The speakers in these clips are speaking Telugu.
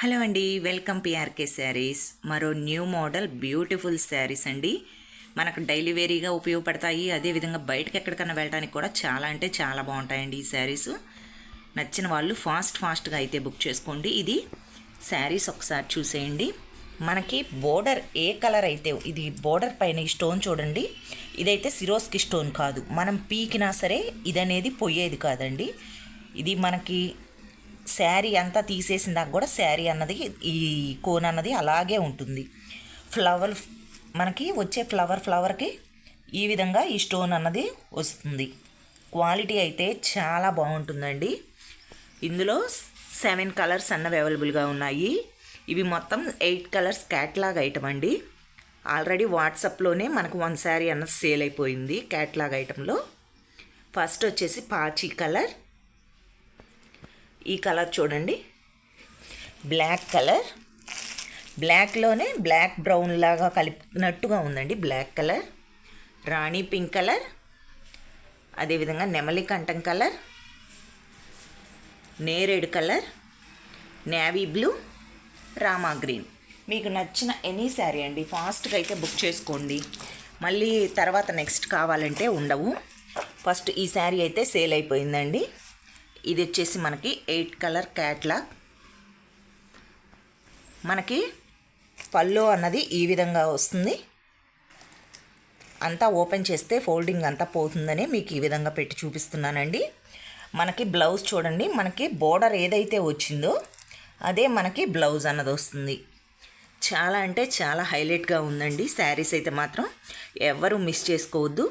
హలో అండి వెల్కమ్ పిఆర్కే శారీస్. మరో న్యూ మోడల్ బ్యూటిఫుల్ శారీస్ అండి. మనకు డైలీ వేరీగా ఉపయోగపడతాయి. అదేవిధంగా బయటకు ఎక్కడికైనా వెళ్ళడానికి కూడా చాలా అంటే చాలా బాగుంటాయండి ఈ శారీస్. నచ్చిన వాళ్ళు ఫాస్ట్ ఫాస్ట్గా అయితే బుక్ చేసుకోండి. ఇది శారీస్ ఒకసారి చూసేయండి. మనకి బోర్డర్ ఏ కలర్ అయితే ఇది బోర్డర్ పైన ఈ స్టోన్ చూడండి. ఇదైతే సిరోస్కి స్టోన్ కాదు. మనం పీకినా సరే ఇది అనేది పొయ్యేది కాదండి. ఇది మనకి శారీ అంతా తీసేసిందాక కూడా శారీ అన్నది ఈ కోన్ అన్నది అలాగే ఉంటుంది. ఫ్లవర్ మనకి వచ్చే ఫ్లవర్ ఫ్లవర్కి ఈ విధంగా ఈ స్టోన్ అన్నది వస్తుంది. క్వాలిటీ అయితే చాలా బాగుంటుందండి. ఇందులో సెవెన్ కలర్స్ అన్నవి అవైలబుల్గా ఉన్నాయి. ఇవి మొత్తం ఎయిట్ కలర్స్ క్యాట్లాగ్ ఐటమ్ అండి. ఆల్రెడీ వాట్సాప్లోనే మనకు వన్ శారీ అన్నది సేల్ అయిపోయింది క్యాట్లాగ్ ఐటెంలో ఫస్ట్ వచ్చేసి పాచి కలర్ ఈ కలర్ చూడండి. బ్లాక్ కలర్ బ్లాక్లోనే బ్లాక్ బ్రౌన్ లాగా కలిపినట్టుగా ఉందండి. Black colour Rani pink colour అదేవిధంగా నెమలి కంఠం కలర్ నేరేడు colour navy blue Rama green మీకు నచ్చిన ఎనీ శారీ అండి. ఫాస్ట్గా అయితే బుక్ చేసుకోండి. మళ్ళీ తర్వాత నెక్స్ట్ కావాలంటే ఉండవు. ఫస్ట్ ఈ శారీ అయితే సేల్ అయిపోయిందండి. ఇది వచ్చేసి మనకి ఎయిట్ కలర్ క్యాట్లాగ్. మనకి పళ్ళు అన్నది ఈ విధంగా వస్తుంది. అంతా ఓపెన్ చేస్తే ఫోల్డింగ్ అంతా పోతుందని మీకు ఈ విధంగా పెట్టి చూపిస్తున్నానండి. మనకి బ్లౌజ్ చూడండి మనకి బోర్డర్ ఏదైతే వచ్చిందో అదే మనకి బ్లౌజ్ అన్నది వస్తుంది. చాలా అంటే చాలా హైలైట్గా ఉందండి శారీస్ అయితే మాత్రం. ఎవరు మిస్ చేసుకోవద్దు.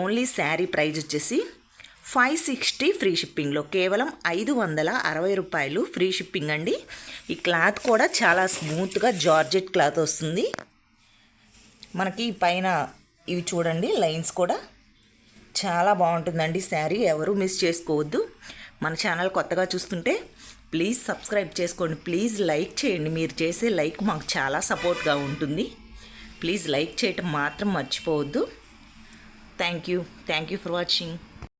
ఓన్లీ శారీ ప్రైజ్ వచ్చేసి ఫైవ్ సిక్స్టీ ఫ్రీ షిప్పింగ్లో. కేవలం ఐదు వందల అరవై రూపాయలు ఫ్రీ షిప్పింగ్ అండి. ఈ క్లాత్ కూడా చాలా స్మూత్గా జార్జెట్ క్లాత్ వస్తుంది. మనకి పైన ఇవి చూడండి లైన్స్ కూడా. చాలా బాగుంటుందండి శారీ ఎవరు మిస్ చేసుకోవద్దు. మన ఛానల్ కొత్తగా చూస్తుంటే ప్లీజ్ సబ్స్క్రైబ్ చేసుకోండి. ప్లీజ్ లైక్ చేయండి. మీరు చేసే లైక్ మాకు చాలా సపోర్ట్గా ఉంటుంది. ప్లీజ్ లైక్ చేయటం మాత్రం మర్చిపోవద్దు. Thank you. Thank you for watching.